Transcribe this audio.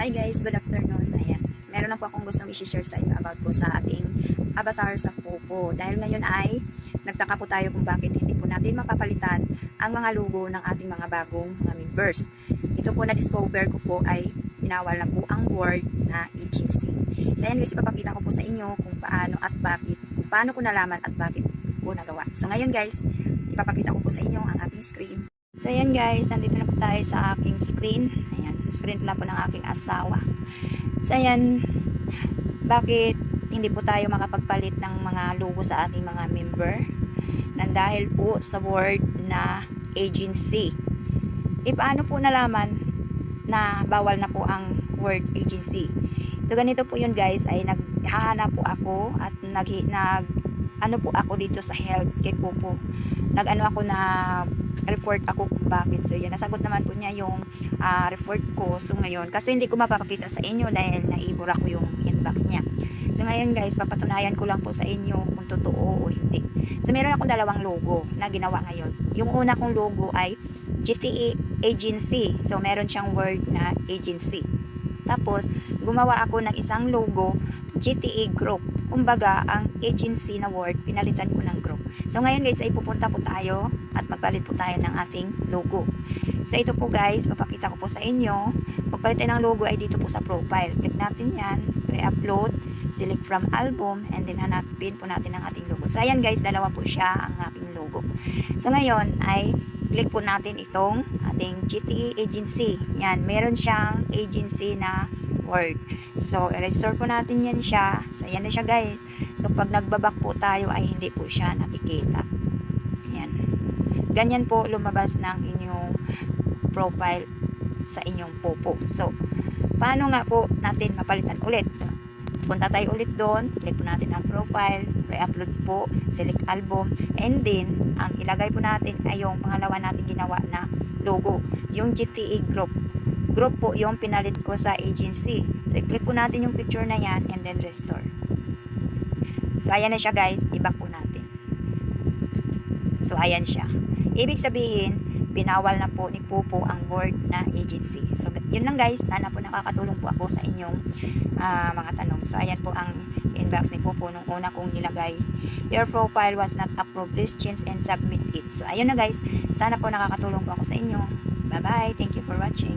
Hi guys, good afternoon. Ayan. Meron lang po akong gustong i-share sa inyo about po sa ating avatar sa Popo. Dahil ngayon ay nagtaka po tayo kung bakit hindi po natin mapapalitan ang mga logo ng ating mga bagong mga members. Ito po na-discover ko po ay pinawal na po ang word na agency. So ayan guys, ipapakita ko po sa inyo kung paano at bakit, kung paano ko nalaman at bakit ko nagawa. So ngayon guys, ipapakita ko po sa inyo ang ating screen. So ayan guys, nandito na po tayo sa aking screen. Ayan, screen pala po ng aking asawa. So ayan, bakit hindi po tayo makapagpalit ng mga logo sa ating mga member? Nang dahil po sa word na agency. E paano po nalaman na bawal na po ang word agency? So ganito po yun guys, ay naghahanap po ako at nag, nag ano po ako dito sa health kay Popo. Nag-ano ako na report ako kung bakit. So, yan. Nasagot naman po niya yung ah, report ko. So, ngayon, kasi hindi ko mapapakita sa inyo dahil naibura ko yung inbox niya. So, ngayon guys, papatunayan ko lang po sa inyo kung totoo o hindi. So, meron akong dalawang logo na ginawa ngayon. Yung una kong logo ay GTE Agency. So, meron siyang word na agency. Tapos, gumawa ako ng isang logo, GTE Group. Kumbaga, ang agency na word, pinalitan ko ng group. So, ngayon guys, ay pupunta po tayo at magpalit po tayo ng ating logo. So, ito po guys, papakita ko po sa inyo. Magpalit tayo ng logo ay dito po sa profile. Click natin yan, re-upload, select from album, and then hanapin po natin ang ating logo. So, ayan guys, dalawa po siya ang aking logo. So, ngayon ay click po natin itong ating GTE agency. Yan, meron siyang agency na word. So, i-restore po natin yan siya. So, yan na siya guys. So, pag nagbabak po tayo ay hindi po siya nakikita. Yan. Ganyan po lumabas ng inyong profile sa inyong popo. So, paano nga po natin mapalitan ulit? So, punta tayo ulit doon, click po natin ang profile, re-upload po, select album, and then, ang ilagay po natin ay yung pangalawa natin ginawa na logo, yung GTE group. Group po yung pinalit ko sa agency. So, i-click po natin yung picture na yan, and then restore. So, ayan na siya guys, i-back po natin. So, ayan siya. Ibig sabihin, pinawal na po ni Popo ang word na agency. So, yun lang guys. Sana po nakakatulong po ako sa inyong ah, mga tanong. So, ayan po ang inbox ni Popo nung una kong nilagay. Your profile was not approved. Please change and submit it. So, ayun na guys. Sana po nakakatulong po ako sa inyo. Bye-bye. Thank you for watching.